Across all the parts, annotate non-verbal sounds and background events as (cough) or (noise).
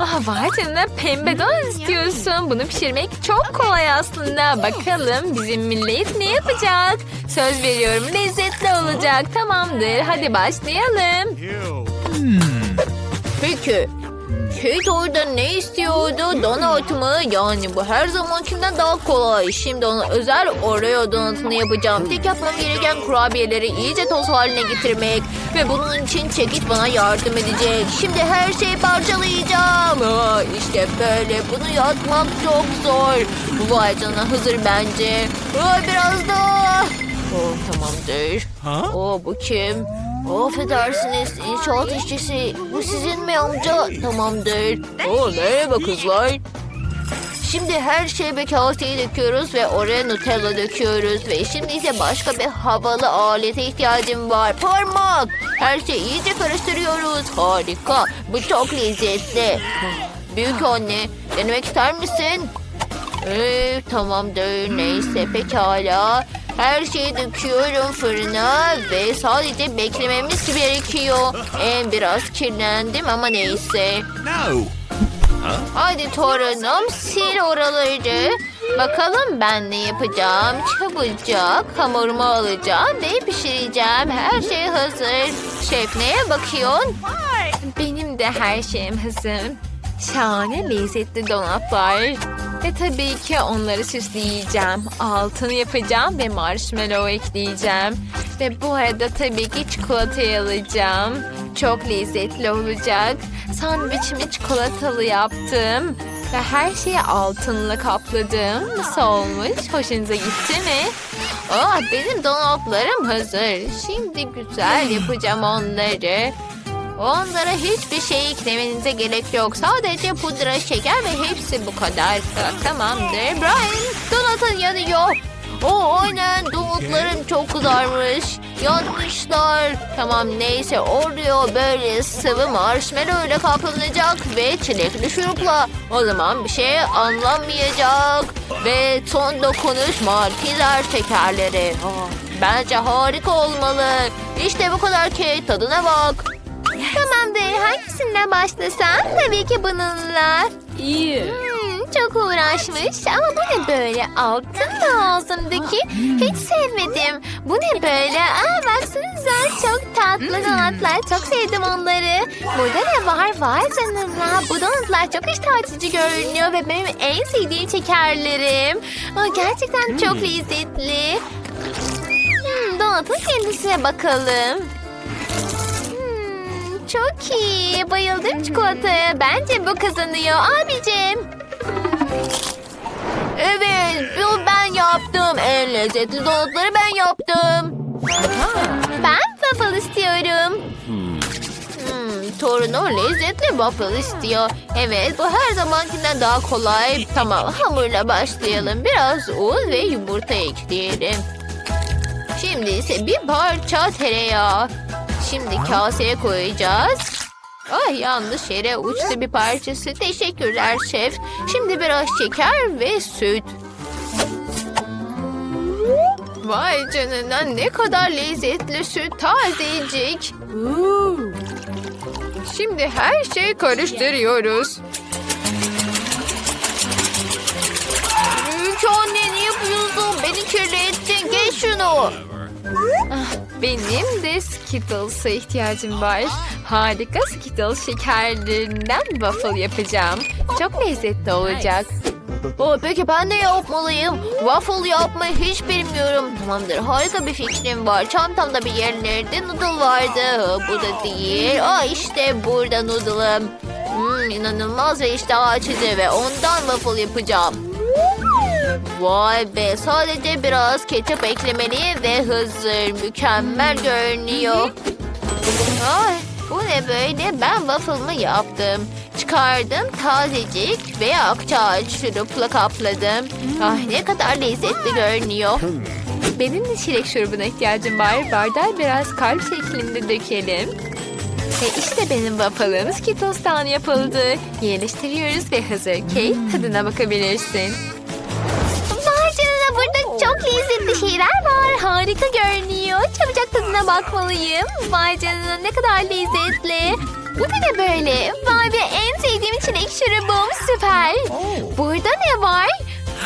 Ah canına pembe donat istiyorsun. Bunu pişirmek çok kolay aslında. Bakalım bizim millet ne yapacak? Söz veriyorum lezzetli olacak. Tamamdır hadi başlayalım. Peki. Kate orada ne istiyordu? Donut mı? Yani bu her zamankinden daha kolay. Şimdi ona özel Oreo donutunu yapacağım. Tek yapmam gereken kurabiyeleri iyice toz haline getirmek. Ve bunun için çekiç bana yardım edecek. Şimdi her şeyi parçalayacağım. Aa, işte böyle. Bunu yapmak çok zor. Vay canına hazır bence. Aa, biraz daha. Oh, tamamdır. Oo, bu kim? Affedersiniz inşaat işçisi. Bu sizin mi amca? Tamamdır. Oo, merhaba kızlar. Şimdi her şeyi bir kaseye döküyoruz ve oraya Nutella döküyoruz. Ve şimdi ise başka bir havalı alete ihtiyacım var. Parmak. Her şeyi iyice karıştırıyoruz. Harika. Bu çok lezzetli. Büyük anne denemek ister misin? Ee, tamamdır. Neyse pekala. Her şeyi döküyorum fırına ve sadece beklememiz gerekiyor. En biraz kirlendim ama neyse. No. Hadi torunum sil oraları. Bakalım ben ne yapacağım. Çabucak hamurumu alacağım ve pişireceğim. Her şey hazır. Şef neye bakıyorsun? Benim de her şeyim hazır. Şahane lezzetli donatlar. Ve tabii ki onları süsleyeceğim. Altını yapacağım ve marshmallow ekleyeceğim. Ve bu arada tabii ki çikolatayı alacağım. Çok lezzetli olacak. Sandviçimi çikolatalı yaptım. Ve her şeyi altınla kapladım. Nasıl olmuş? Hoşunuza gitti mi? Aa, benim donatlarım hazır. Şimdi güzel yapacağım onları. Onlara hiçbir şey eklemenize gerek yok. Sadece pudra, şeker ve hepsi bu kadar. Tamamdır. Brian, donatın yanıyor. O aynen donutlarım çok kızarmış. Yanmışlar. Tamam neyse Oreo böyle sıvı marshmallow ile kaplanacak ve çilekli şurupla. O zaman bir şey anlamayacak. Ve son dokunuş markizer şekerleri. Bence harika olmalı. İşte bu kadar Kate tadına bak. Tamamdır. Hangisinden başlasam? Tabii ki bununla. İyi. Hmm, çok uğraşmış ama bu ne böyle altın da ağzımdaki hiç sevmedim. Bu ne böyle? Aa baksanıza çok tatlı donatlar çok sevdim onları. Burada ne var? Var canına. Bu donatlar çok iştah açıcı görünüyor ve benim en sevdiğim şekerlerim. Aa, gerçekten çok lezzetli. Hmm, donatın kendisine bakalım. Çok iyi. Bayıldım çikolataya. Bence bu kazanıyor abicim. Evet, ben yaptım. En lezzetli donutları ben yaptım. Ben waffle istiyorum. Hmm, torunu lezzetli waffle istiyor. Evet, bu her zamankinden daha kolay. Tamam, hamurla başlayalım. Biraz un ve yumurta ekleyelim. Şimdi ise bir parça tereyağı. Şimdi kaseye koyacağız. Ay yanlış yere uçtu bir parçası. Teşekkürler şef. Şimdi biraz şeker ve süt. Vay canına ne kadar lezzetli süt tazecik. Şimdi her şeyi karıştırıyoruz. Büyük anne ne yapıyorsun? Beni kirlettin. Geç şunu. Benim de Skittles'a ihtiyacım var. Harika Skittles şekerlerinden waffle yapacağım. Çok lezzetli olacak. Oh, peki ben de yapmalıyım. Waffle yapmayı hiç bilmiyorum. Tamamdır harika bir fikrim var. Çantamda bir yerlerde noodle vardı. Bu da değil. Aa işte burada noodle'ım. Hmm, inanılmaz ve iştah açıcı ve ondan waffle yapacağım. Vay be sadece biraz ketçap eklemeliyim ve hazır. Mükemmel görünüyor. Ay, bu ne böyle? Ben waffle'ımı yaptım. Çıkardım tazecik ve akçaağaç şurupla kapladım. Ay ne kadar lezzetli görünüyor. Benim de çilek şurubuna ihtiyacım var. Bardağı biraz kalp şeklinde dökelim. Ve işte benim waffle'ım Skittles'tan yapıldı. Yerleştiriyoruz ve hazır. Kate tadına bakabilirsin. Çok lezzetli şeyler var. Harika görünüyor. Çabucak tadına bakmalıyım. Vay canına ne kadar lezzetli. Bu da ne böyle? Vay be en sevdiğim çilek güzel. Burada ne var?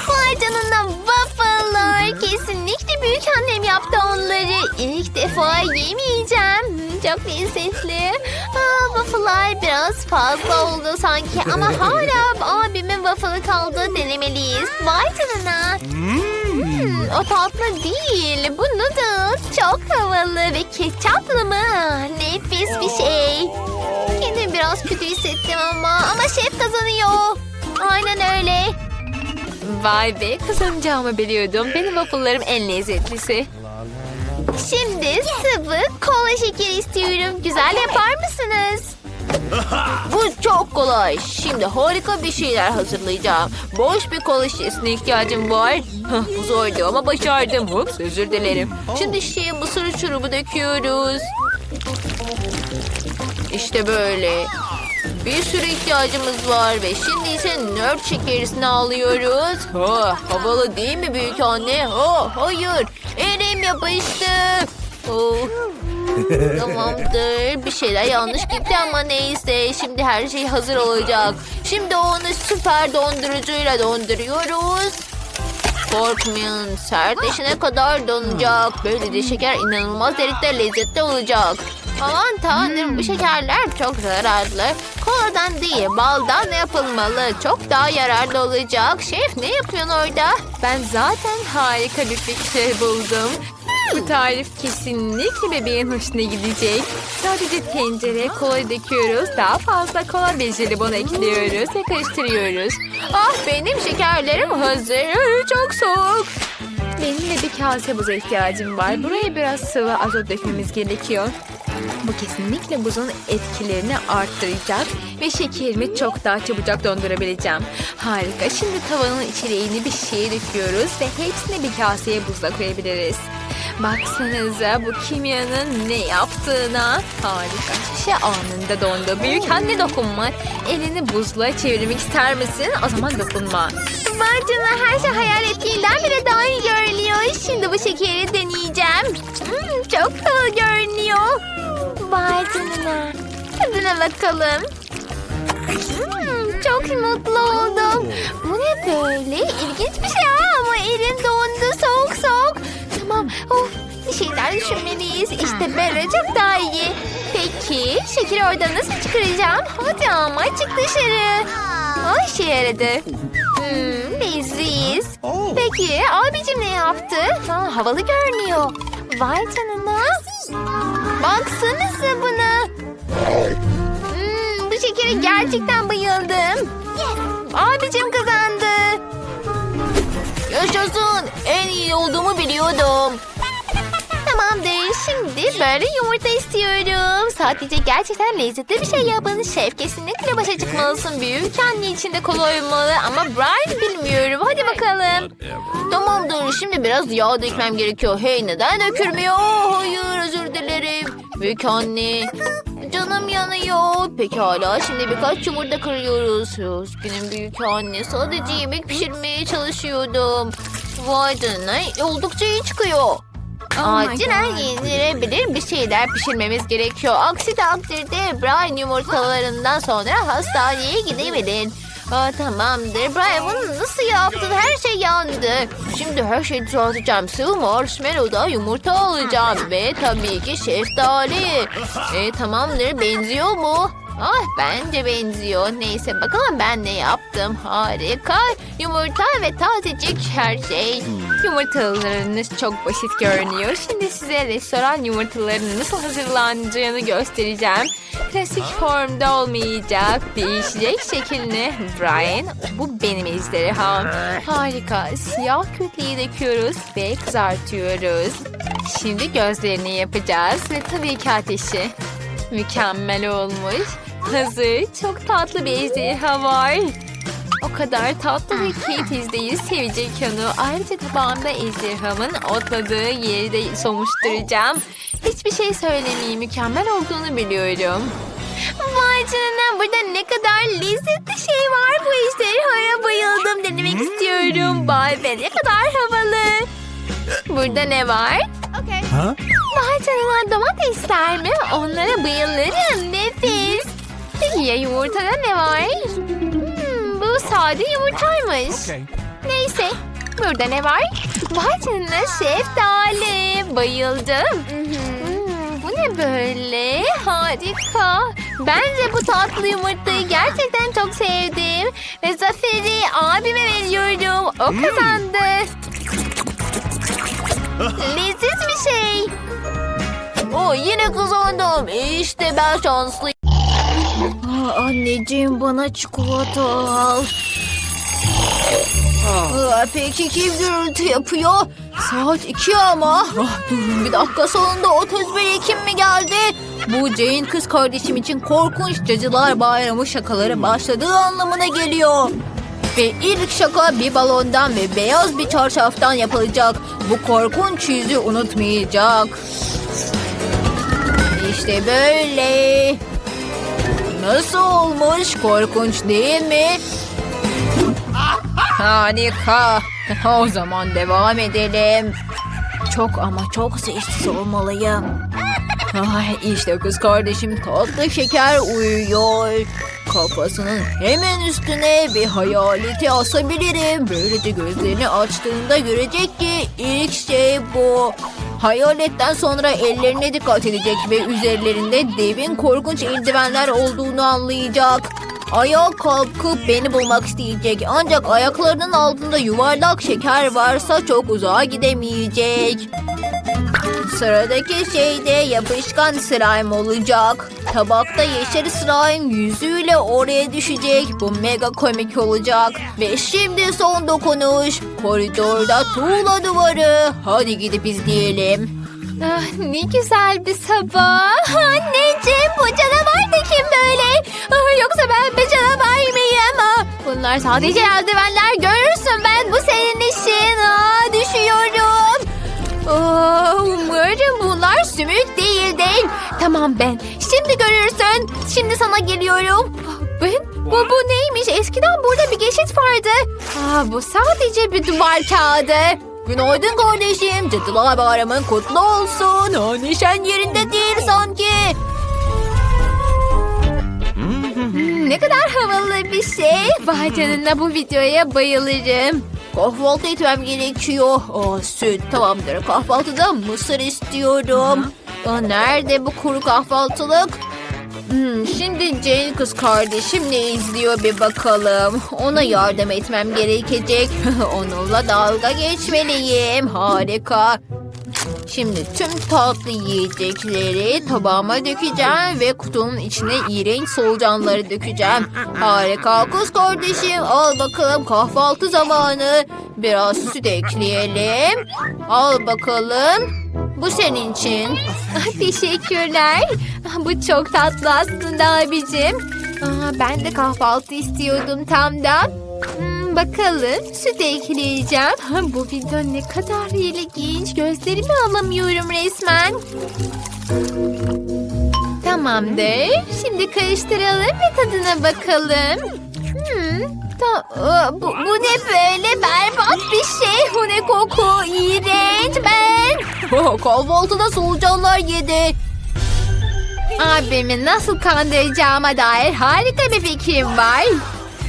Vay canına waffle'lar. Kesinlikle büyük annem yaptı onları. İlk defa yemeyeceğim. Hmm, Çok lezzetli. Aa, waffle'lar biraz fazla oldu sanki ama (laughs) hala abimin waffle'ı kaldı denemeliyiz. Vay canına. Hmm, o tatlı değil. Bu noodle çok havalı ve ketçaplı mı? Nefis bir şey. Kendimi biraz kötü hissettim ama ama şef kazanıyor. Aynen öyle. Vay be kazanacağımı biliyordum. Benim waffle'larım en lezzetlisi. Şimdi sıvı kola şekeri istiyorum. Güzel yapar mısınız? Bu çok kolay. Şimdi harika bir şeyler hazırlayacağım. Boş bir kola şişesine ihtiyacım var. Bu zordu ama başardım. Ups, özür dilerim. Şimdi şişeye mısır şurubu döküyoruz. İşte böyle. Bir sürü ihtiyacımız var ve şimdi ise nört şekerisini alıyoruz. Ha, havalı değil mi büyük anne? Ha, hayır. Elim yapıştı. Oh. (laughs) Tamamdır. Bir şeyler yanlış gitti ama neyse. Şimdi her şey hazır olacak. Şimdi onu süper dondurucuyla donduruyoruz. Korkmayın. Sertleşene kadar donacak. Böylece şeker inanılmaz derecede lezzetli olacak. Aman tanrım bu şekerler çok zararlı. Koladan değil baldan yapılmalı. Çok daha yararlı olacak. Şef ne yapıyorsun orada? Ben zaten harika bir fikir buldum. Bu tarif kesinlikle bebeğin hoşuna gidecek. Sadece tencereye kola döküyoruz. Daha fazla kola ve jelibon ekliyoruz ve karıştırıyoruz. Ah benim şekerlerim hazır. Çok soğuk. Benim de bir kase buza ihtiyacım var. Buraya biraz sıvı azot dökmemiz gerekiyor. Bu kesinlikle buzun etkilerini arttıracak ve şekerimi çok daha çabucak dondurabileceğim. Harika. Şimdi tavanın içeriğini bir şeye döküyoruz ve hepsini bir kaseye buzla koyabiliriz. Baksanıza bu kimyanın ne yaptığına. Harika. Şişe anında dondu. Büyük anne dokunma. Elini buzla çevirmek ister misin? O zaman dokunma. Vay canına her şey hayal ettiğinden bile daha iyi görünüyor. Şimdi bu şekeri deneyeceğim. Hmm, çok havalı görünüyor. Vay canına. Tadına bakalım. Hmm, çok mutlu oldum. Bu ne böyle? İlginç bir şey ama elim dondu soğuk soğuk. Tamam of bir şeyler düşünmeliyiz. İşte böyle çok daha iyi. Peki şekeri oradan nasıl çıkaracağım? Hadi ama çık dışarı. O işe yaradı. Hmm, leziz. Peki abicim ne yaptı? Ha, havalı görünüyor. Vay canına. Baksanıza buna. Hmm, bu şekere gerçekten bayıldım. Abicim kazandı. Yaşasın. En iyi olduğumu biliyordum. Tamamdır. Şimdi böyle yumurta istiyorum. Sadece gerçekten lezzetli bir şey yapanın şef. Kesinlikle başa çıkmalısın. Büyük anne içinde kolay olmalı ama Brian bilmiyorum. Hadi bakalım. Tamamdır. Şimdi biraz yağ dökmem gerekiyor. Hey neden dökülmüyor? Oh, hayır özür dilerim. Büyük anne. Canım yanıyor. Pekala şimdi birkaç yumurta kırıyoruz. Üzgünüm büyük anne. Sadece yemek pişirmeye çalışıyordum. Vay canına oldukça iyi çıkıyor. Oh Acilen yenilebilir bir şeyler pişirmemiz gerekiyor. Aksi takdirde Brian yumurtalarından sonra hastaneye gidebilir. Aa, tamamdır. Brian bunu nasıl yaptın? Her şey yandı. Şimdi her şeyi düzelteceğim. Sıvı marshmallow'da yumurta alacağım. Ve tabii ki şeftali. E, tamamdır. Benziyor mu? Ah bence benziyor. Neyse bakalım ben ne yaptım. Harika. Yumurta ve tazecik her şey. Yumurtalarınız çok basit görünüyor. Şimdi size restoran yumurtalarının nasıl hazırlanacağını göstereceğim. Klasik formda olmayacak. Değişecek şeklini. Brian, bu benim ejderham. Harika. Siyah kütleyi döküyoruz ve kızartıyoruz. Şimdi gözlerini yapacağız ve tabii ki ateşi. Mükemmel olmuş. Hazır. Çok tatlı bir ejderha var. O kadar tatlı ve keyifliyiz sevecek onu. Ayrıca tabağımda ejderhamın otladığı yeri de somuşturacağım. Hiçbir şey söylemeyeyim. Mükemmel olduğunu biliyorum. Vay canına burada ne kadar lezzetli şey var. Bu ejderhaya bayıldım denemek istiyorum. Vay be ne kadar havalı. Burada ne var? Vay canına domatesler mi? Onlara bayılırım. Nefis. Peki ya yumurtada ne var? Hmm, bu sade yumurtaymış. Okay. Neyse. Burada ne var? Vay canına şeftali. Bayıldım. Hmm, bu ne böyle? Harika. Bence bu tatlı yumurtayı gerçekten çok sevdim. Ve zaferi abime veriyorum. O kazandı. Leziz bir şey. Oh, yine kazandım. İşte ben şanslıyım. Anneciğim bana çikolata al. Aa, peki kim gürültü yapıyor? Saat iki ama. Ah, durun bir dakika sonunda 31 Ekim mi geldi? Bu Jane kız kardeşim için korkunç cadılar bayramı şakaları başladığı anlamına geliyor. Ve ilk şaka bir balondan ve beyaz bir çarşaftan yapılacak. Bu korkunç yüzü unutmayacak. İşte böyle. Nasıl olmuş? Korkunç değil mi? Harika. O zaman devam edelim. Çok ama çok sessiz olmalıyım. Ay, işte kız kardeşim tatlı şeker uyuyor. Kafasının hemen üstüne bir hayaleti asabilirim. Böylece gözlerini açtığında görecek ki ilk şey bu. Hayaletten sonra ellerine dikkat edecek ve üzerlerinde devin korkunç eldivenler olduğunu anlayacak. Ayağa kalkıp beni bulmak isteyecek. Ancak ayaklarının altında yuvarlak şeker varsa çok uzağa gidemeyecek. Sıradaki şey de yapışkan slime olacak. Tabakta yeşil slime yüzüyle oraya düşecek. Bu mega komik olacak. Ve şimdi son dokunuş. Koridorda tuğla duvarı. Hadi gidip izleyelim. Ah, ne güzel bir sabah. Anneciğim bu canavar da kim böyle? Ah, yoksa ben bir canavar mıyım? Ah, bunlar sadece eldivenler. Görürsün ben bu senin işin. Ah, düşüyorum. Ah, umarım bunlar sümük değildir. Tamam ben. Şimdi görürsün. Şimdi sana geliyorum. Ben? Bu, bu neymiş? Eskiden burada bir geçit vardı. Ah, bu sadece bir duvar kağıdı. Günaydın kardeşim. Cadılar bayramın kutlu olsun. Ha, neşen yerinde değil sanki. Ne kadar havalı bir şey. Canına bu videoya bayılırım. Kahvaltı etmem gerekiyor. Aa, süt tamamdır. Kahvaltıda mısır istiyorum. Aa, nerede bu kuru kahvaltılık? Hmm, şimdi Jane kız kardeşim ne izliyor bir bakalım. Ona yardım etmem gerekecek. (laughs) Onunla dalga geçmeliyim. Harika. Şimdi tüm tatlı yiyecekleri tabağıma dökeceğim ve kutunun içine iğrenç solucanları dökeceğim. Harika kız kardeşim. Al bakalım kahvaltı zamanı. Biraz süt ekleyelim. Al bakalım. Bu senin için. (laughs) Teşekkürler. Bu çok tatlı aslında abicim. Aa, ben de kahvaltı istiyordum tam da. Hmm, bakalım süt ekleyeceğim. Ah, Bu video ne kadar ilginç. Gözlerimi alamıyorum resmen. Tamamdır. Şimdi karıştıralım ve tadına bakalım. Hmm, ta- Aa, bu, bu ne böyle berbat bir şey. Bu ne koku. İğrenç ben. (laughs) Kahvaltıda solucanlar yedi. Abimi nasıl kandıracağıma dair harika bir fikrim var.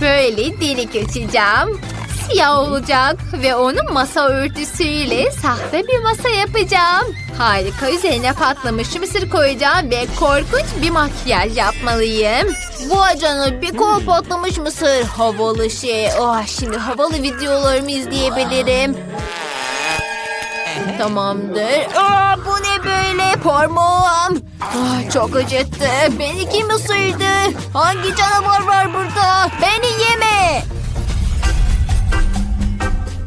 Böyle delik açacağım. Siyah olacak ve onu masa örtüsüyle sahte bir masa yapacağım. Harika üzerine patlamış mısır koyacağım ve korkunç bir makyaj yapmalıyım. Vay canına bir kova patlamış mısır. Havalı şey. Ah, şimdi havalı videolarımı izleyebilirim. Tamamdır. Aa, bu ne böyle parmağım? Ah, çok acıttı. Beni kim ısırdı? Hangi canavar var burada? Beni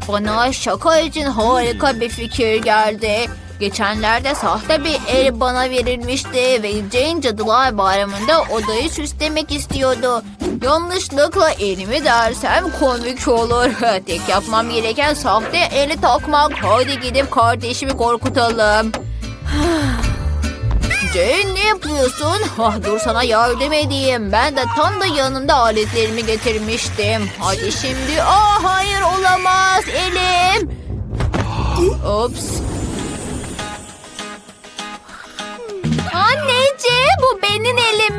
Bana şaka için harika bir fikir geldi. Geçenlerde sahte bir el bana verilmişti ve Jane Cadılar Bayramı'nda odayı süslemek istiyordu. Yanlışlıkla elimi dersem komik olur. (laughs) Tek yapmam gereken sahte eli takmak. Hadi gidip kardeşimi korkutalım. (sighs) Jane ne yapıyorsun? (laughs) Ah, dur sana yardım edeyim. Ben de tam da yanımda aletlerimi getirmiştim. Hadi şimdi. Ah hayır olamaz elim. Ops. Bu benim elim?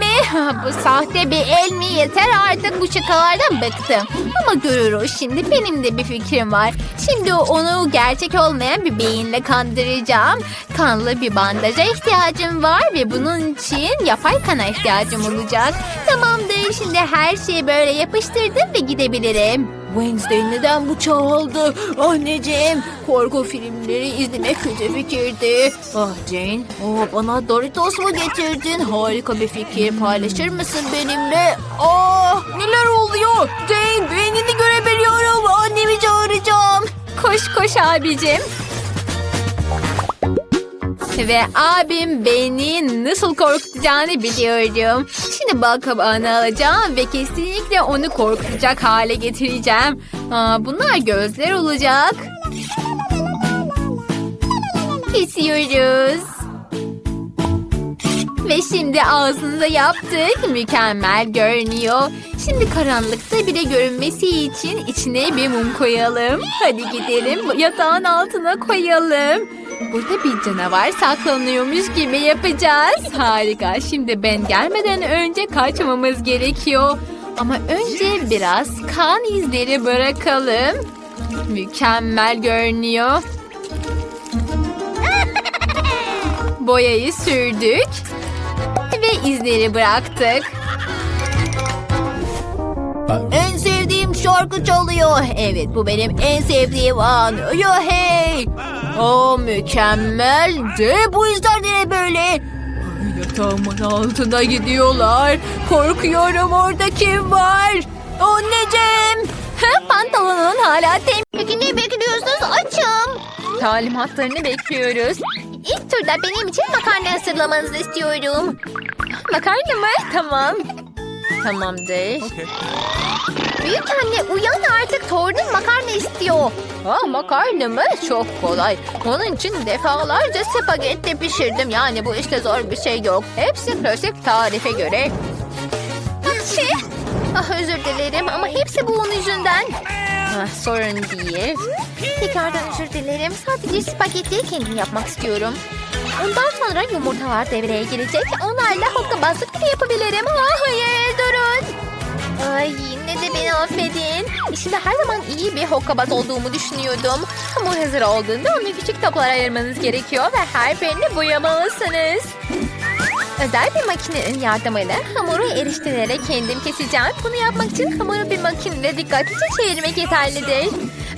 Bu sahte bir el mi? Yeter artık bu şakalardan bıktım. Ama görürüz şimdi benim de bir fikrim var. Şimdi onu gerçek olmayan bir beyinle kandıracağım. Kanlı bir bandaja ihtiyacım var ve bunun için yapay kana ihtiyacım olacak. Tamamdır şimdi her şeyi böyle yapıştırdım ve gidebilirim. Wednesday neden bu çaldı? Anneciğim korku filmleri izlemek kötü fikirdi. Ah Jane oh, bana Doritos mu getirdin? Harika bir fikir paylaşır mısın benimle? Ah neler oluyor? Jane beynini görebiliyorum. Annemi çağıracağım. Koş koş abicim. Ve abim beni nasıl korkutacağını biliyorum. Şimdi bal kabağını alacağım ve kesinlikle onu korkutacak hale getireceğim. Aa, bunlar gözler olacak. Kesiyoruz. Ve şimdi ağzını da yaptık. Mükemmel görünüyor. Şimdi karanlıkta bile görünmesi için içine bir mum koyalım. Hadi gidelim yatağın altına koyalım. Burada bir canavar saklanıyormuş gibi yapacağız. Harika. Şimdi ben gelmeden önce kaçmamız gerekiyor. Ama önce biraz kan izleri bırakalım. Mükemmel görünüyor. Boyayı sürdük ve izleri bıraktık. En şarkı çalıyor. Evet bu benim en sevdiğim an. Yo hey. O mükemmel. De bu izler ne böyle? Yatağımın altına gidiyorlar. Korkuyorum orada kim var? Anneciğim. Pantolonun hala temiz. Peki ne bekliyorsunuz? Açım. Talimatlarını bekliyoruz. İlk turda benim için makarna hazırlamanızı istiyorum. Makarna mı? Tamam. Tamamdır. Büyük anne uyan artık torunun makarna istiyor. Aa, makarna mı? Çok kolay. Onun için defalarca spagetti pişirdim. Yani bu işte zor bir şey yok. Hepsi klasik tarife göre. Şey, ah özür dilerim ama hepsi bunun yüzünden. Ah, sorun değil. Tekrardan özür dilerim. Sadece spagettiyi kendim yapmak istiyorum. Ondan sonra yumurtalar devreye girecek. Onlarla hokkabazlık bile yapabilirim. Ah hayır durun. Ay yine de beni affedin. Şimdi her zaman iyi bir hokkabaz olduğumu düşünüyordum. Hamur hazır olduğunda onu küçük toplara ayırmanız gerekiyor ve her birini boyamalısınız. Özel bir makinenin yardımıyla hamuru eriştirerek kendim keseceğim. Bunu yapmak için hamuru bir makinede dikkatlice çevirmek yeterlidir.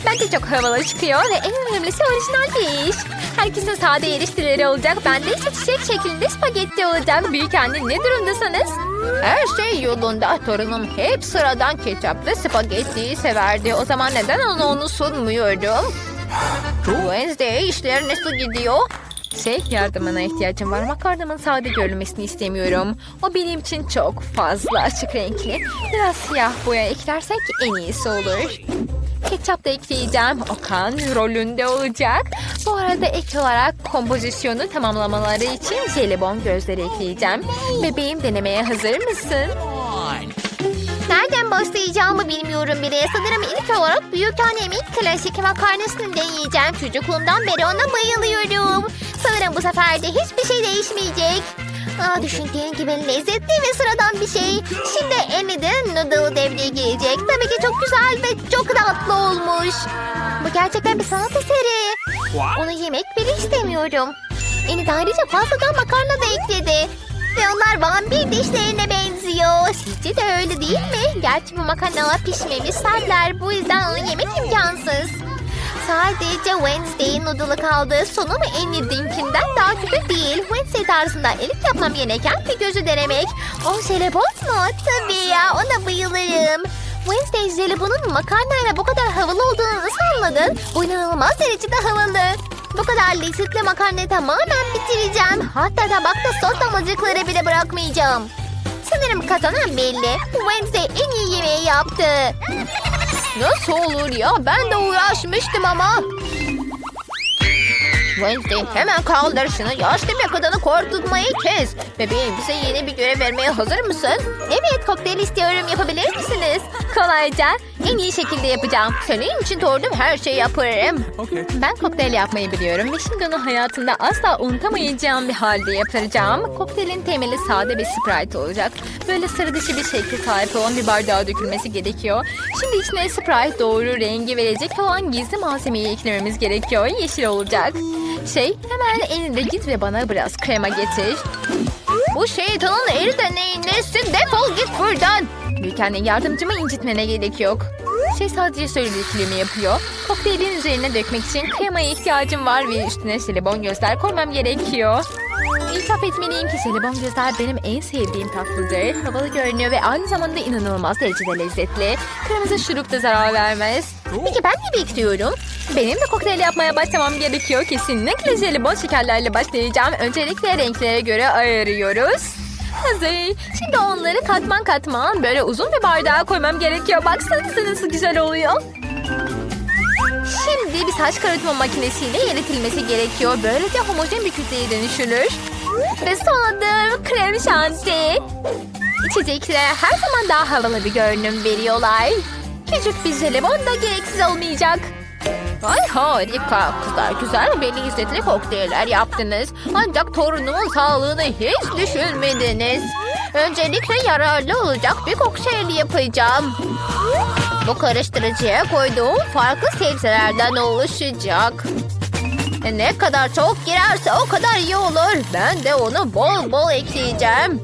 Bence çok havalı çıkıyor ve en önemlisi orijinal bir iş. Herkesin sade eriştileri olacak. Bende ise çiçek şeklinde spagetti olacak. Büyük anne ne durumdasınız? Her şey yolunda. Torunum hep sıradan ketçap ve spagettiyi severdi. O zaman neden ona onu sunmuyorum? Wednesday işler nasıl gidiyor? Şey yardımına ihtiyacım var. Makarnamın sade görünmesini istemiyorum. O benim için çok fazla açık renkli. Biraz siyah boya eklersek en iyisi olur. Ketçap da ekleyeceğim. Okan rolünde olacak. Bu arada ek olarak kompozisyonu tamamlamaları için jelibon gözleri ekleyeceğim. Bebeğim denemeye hazır mısın? Nereden başlayacağımı bilmiyorum bile. Sanırım ilk olarak büyük annemin klasik makarnasını deneyeceğim. Çocukluğumdan beri ona bayılıyorum. Sanırım bu sefer de hiçbir şey değişmeyecek. Aa, düşündüğün gibi lezzetli ve sıradan bir şey. Şimdi Emmy'den noodle devreye girecek. Tabii ki çok güzel ve çok tatlı olmuş. Bu gerçekten bir sanat eseri. Onu yemek bile istemiyorum. Eni de ayrıca fazladan makarna da ekledi. Ve onlar vampir dişlerine benziyor. Sizce de öyle değil mi? Gerçi bu makarnalar pişmemiş sertler. Bu yüzden onu yemek imkansız. Sadece Wednesday'in noodle'ı kaldı. Sonum Annie'dinkinden daha kötü değil. Wednesday tarzında elik yapmam gereken bir gözü denemek. O jelibon mu? Tabii ya ona bayılırım. Wednesday jelibonun makarnayla bu kadar havalı olduğunu nasıl anladın? Bu inanılmaz derecede havalı. Bu kadar lezzetli makarnayı tamamen bitireceğim. Hatta tabakta sos damlacıkları bile bırakmayacağım. Sanırım kazanan belli. Wednesday en iyi yemeği yaptı. Nasıl olur ya? Ben de uğraşmıştım ama. Wednesday hemen kaldır şunu. Yaşlı bir kadını korkutmayı kes. Bebeğim bize yeni bir görev vermeye hazır mısın? Evet kokteyl istiyorum yapabilir misiniz? Kolayca En iyi şekilde yapacağım. Senin için doğurdum her şeyi yaparım. Okay. Ben kokteyl yapmayı biliyorum ve şimdi onu hayatımda asla unutamayacağım bir halde yapacağım. Kokteylin temeli sade bir Sprite olacak. Böyle sıra dışı bir şekli sahip olan bir bardağa dökülmesi gerekiyor. Şimdi içine Sprite doğru rengi verecek olan gizli malzemeyi eklememiz gerekiyor. Yeşil olacak. Şey hemen elinde git ve bana biraz krema getir. Bu şeytanın eli de neyin nesi? Defol git buradan. Anne yardımcımı incitmene gerek yok. Şey sadece söylediklerimi yapıyor. Kokteylin üzerine dökmek için kremaya ihtiyacım var ve üstüne selebon gözler koymam gerekiyor. İtiraf etmeliyim ki selebon gözler benim en sevdiğim tatlıdır. Havalı görünüyor ve aynı zamanda inanılmaz derecede lezzetli. Kırmızı şurup da zarar vermez. Peki ben ne bekliyorum? Benim de kokteyl yapmaya başlamam gerekiyor. Kesinlikle jelibon şekerlerle başlayacağım. Öncelikle renklere göre ayırıyoruz. Hazır. Şimdi onları katman katman böyle uzun bir bardağa koymam gerekiyor. Baksanıza nasıl güzel oluyor. Şimdi bir saç karartma makinesiyle eritilmesi gerekiyor. Böylece homojen bir kütleye dönüşülür. Ve son krem şanti. İçecekler her zaman daha havalı bir görünüm veriyorlar. Küçük bir jelibon da gereksiz olmayacak. Ay harika. Kızlar güzel ve lezzetli kokteyller yaptınız. Ancak torunumun sağlığını hiç düşünmediniz. Öncelikle yararlı olacak bir kokteyl yapacağım. Bu karıştırıcıya koyduğum farklı sebzelerden oluşacak. Ne kadar çok girerse o kadar iyi olur. Ben de onu bol bol ekleyeceğim.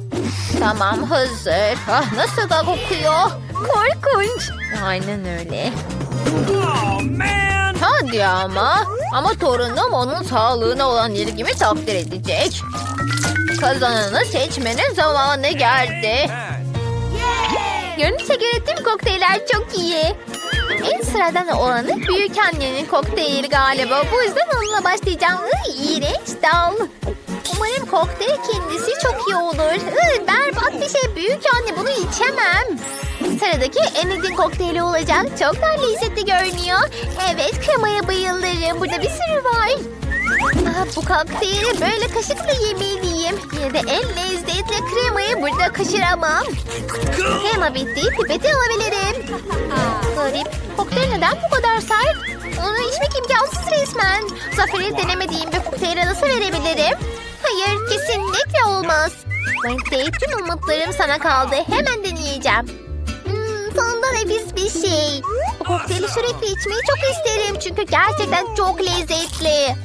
Tamam hazır. Ah nasıl da kokuyor. Korkunç. Aynen öyle. Oh man! Hadi ama. Ama torunum onun sağlığına olan ilgimi takdir edecek. Kazananı seçmenin zamanı geldi. Görünüşe göre tüm kokteyller çok iyi. En sıradan olanı büyük annenin kokteyli galiba. Bu yüzden onunla başlayacağım. Iy, iğrenç dal. Umarım kokteyl kendisi çok iyi olur. Iy, berbat bir şey büyük anne bunu içemem. Sıradaki Enid'in kokteyli olacak. Çok da lezzetli görünüyor. Evet kremaya bayılırım. Burada bir sürü var. Aa, bu kokteyli böyle kaşıkla yemeliyim. Yine de en lezzetli kremayı burada kaşıramam. Krema bitti. Pipeti alabilirim. Garip. Kokteyl neden bu kadar sert? Onu içmek imkansız resmen. Zafer'i denemediğim bir kokteyli nasıl verebilirim? Hayır kesinlikle olmaz. Wednesday tüm umutlarım sana kaldı. Hemen deneyeceğim. Sonunda nefis bir şey. Bu kokteyli sürekli içmeyi çok isterim. Çünkü gerçekten çok lezzetli.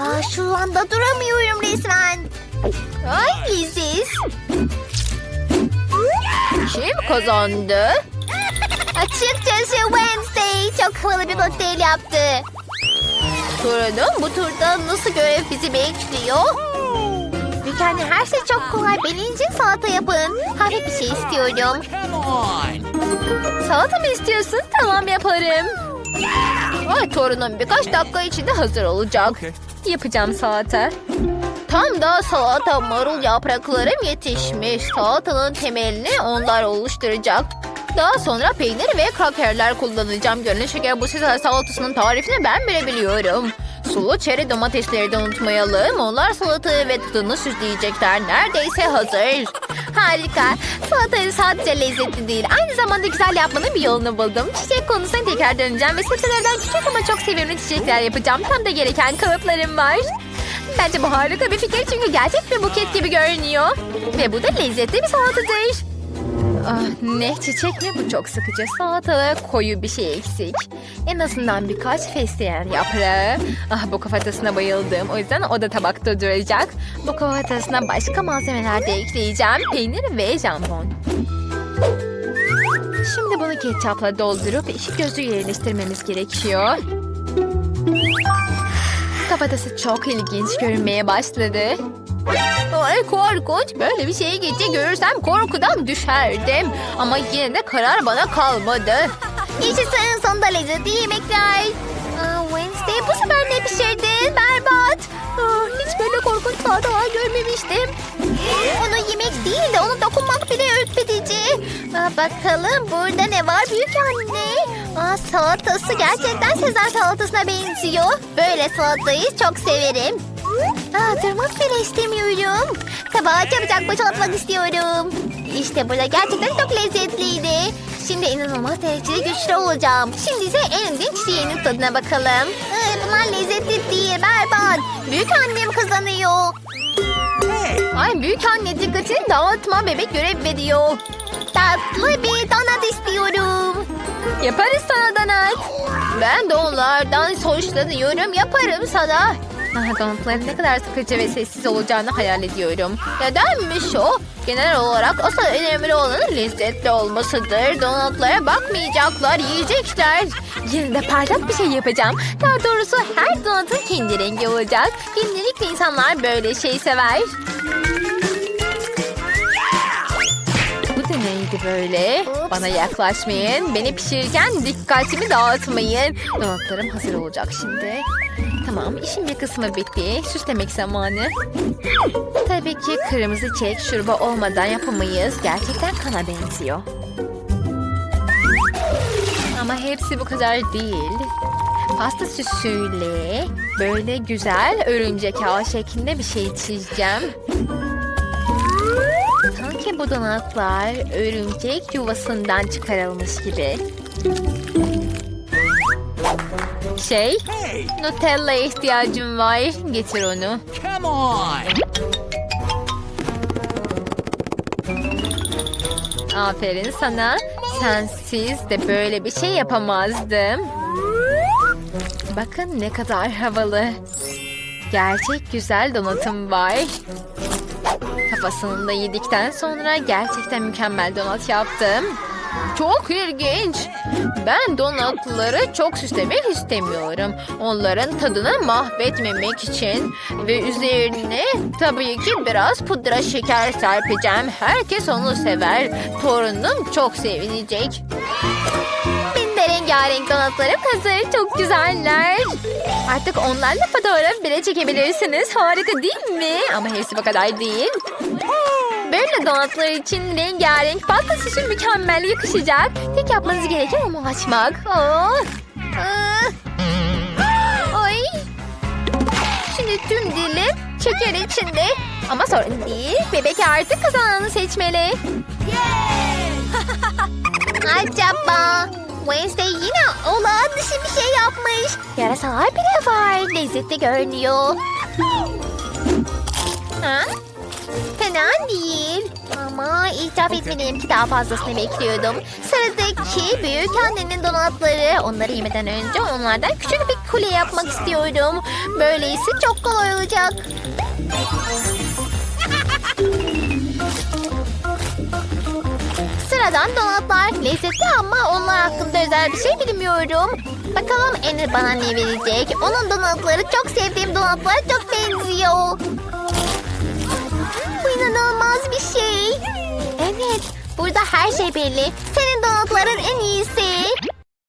Aa, şu anda duramıyorum resmen. Ay leziz. Kim kazandı? Açıkçası Wednesday çok havalı bir kokteyl yaptı. Torunum bu turda nasıl görev bizi bekliyor? Mükemmel her şey çok kolay. Benim için salata yapın. Hafif bir şey istiyorum. Salata mı istiyorsun? Tamam yaparım. Ay torunum birkaç dakika içinde hazır olacak. Yapacağım salata. Tam da salata marul yapraklarım yetişmiş. Salatanın temelini onlar oluşturacak. Daha sonra peynir ve krakerler kullanacağım. Görünüşe göre bu Sezar salatasının tarifini ben bile biliyorum. Sulu çeri domatesleri de unutmayalım. Onlar salatayı ve tadını süsleyecekler. Neredeyse hazır. Harika. Salatayı sadece lezzetli değil. Aynı zamanda güzel yapmanın bir yolunu buldum. Çiçek konusuna tekrar döneceğim ve sebzelerden küçük ama çok sevimli çiçekler yapacağım. Tam da gereken kalıplarım var. Bence bu harika bir fikir çünkü gerçek bir buket gibi görünüyor. Ve bu da lezzetli bir salatadır. Ah, ne çiçek mi bu çok sıkıcı. Salatada koyu bir şey eksik. En azından birkaç fesleğen yaprağı. Ah bu kafatasına bayıldım. O yüzden o da tabakta duracak. Bu kafatasına başka malzemeler de ekleyeceğim. Peynir ve jambon. Şimdi bunu ketçapla doldurup iki gözü yerleştirmemiz gerekiyor. Kafatası çok ilginç görünmeye başladı. Ay korkunç. Böyle bir şeyi gece görürsem korkudan düşerdim. Ama yine de karar bana kalmadı. Yaşasın sonunda lezzetli yemekler. Aa, Wednesday bu sefer ne pişirdin? Berbat. Aa, hiç böyle korkunç salatalar görmemiştim. Onu yemek değil de onu dokunmak bile ürpetici. Bakalım burada ne var büyük anne? Aa, salatası gerçekten Sezar salatasına benziyor. Böyle salatayı çok severim. Aa, durmak bile istemiyorum. Tabağı çabucak boşaltmak istiyorum. İşte burada gerçekten çok lezzetliydi. Şimdi inanılmaz derecede güçlü olacağım. Şimdi ise en ilginç çiçeğinin tadına bakalım. Ay, bunlar lezzetli değil, berbat. Büyük annem kazanıyor. Ay büyük anne dikkatini dağıtma bebek görev veriyor. Tatlı bir donat istiyorum. Yaparız sana donat. Ben de onlardan hoşlanıyorum. Yaparım sana. Donatların ne kadar sıkıcı ve sessiz olacağını hayal ediyorum. Nedenmiş o? Genel olarak asıl önemli olanın lezzetli olmasıdır. Donatlara bakmayacaklar, yiyecekler. Yine de parlak bir şey yapacağım. Daha doğrusu her donatın kendi rengi olacak. Genellikle insanlar böyle şey sever. Neydi böyle? Ups. Bana yaklaşmayın. Beni pişirirken dikkatimi dağıtmayın. Donatlarım hazır olacak şimdi. Tamam işin bir kısmı bitti. Süslemek zamanı. Tabii ki kırmızı çilek şurubu olmadan yapamayız. Gerçekten kana benziyor. Ama hepsi bu kadar değil. Pasta süsüyle böyle güzel örümcek ağı şeklinde bir şey çizeceğim. Sanki bu donatlar örümcek yuvasından çıkarılmış gibi. Şey, Hey, Nutella'ya ihtiyacım var. Getir onu. come on. Aferin sana. Sensiz de böyle bir şey yapamazdım. Bakın ne kadar havalı. Gerçek güzel donatım var. Kafasını da yedikten sonra gerçekten mükemmel donat yaptım. Çok ilginç. Ben donatları çok süslemek istemiyorum. Onların tadını mahvetmemek için. Ve üzerine tabii ki biraz pudra şeker serpeceğim. Herkes onu sever. Torunum çok sevinecek. Benim de rengarenk donatlarım hazır. Çok güzeller. Artık onlarla fotoğraf bile çekebilirsiniz. Harika değil mi? Ama hepsi bu kadar değil. Böyle donatlar için rengarenk pasta süsü mükemmel yakışacak. Tek yapmanız gereken onu açmak. Oh. Ay. Şimdi tüm dilim şeker içinde. Ama sorun değil. Bebek artık kazananı seçmeli. (laughs) Acaba Wednesday yine olağan dışı bir şey yapmış. Yarasalar bile var. Lezzetli görünüyor. Ha? Fena değil. Ama itiraf etmeliyim ki daha fazlasını bekliyordum. Sıradaki büyük annenin donatları. Onları yemeden önce onlardan küçük bir kule yapmak istiyorum. Böylesi çok kolay olacak. Sıradan donatlar lezzetli ama onlar hakkında özel bir şey bilmiyorum. Bakalım Enir bana ne verecek? Onun donatları çok sevdiğim donatlara çok benziyor. İnanılmaz bir şey. Evet, burada her şey belli. Senin donatların en iyisi.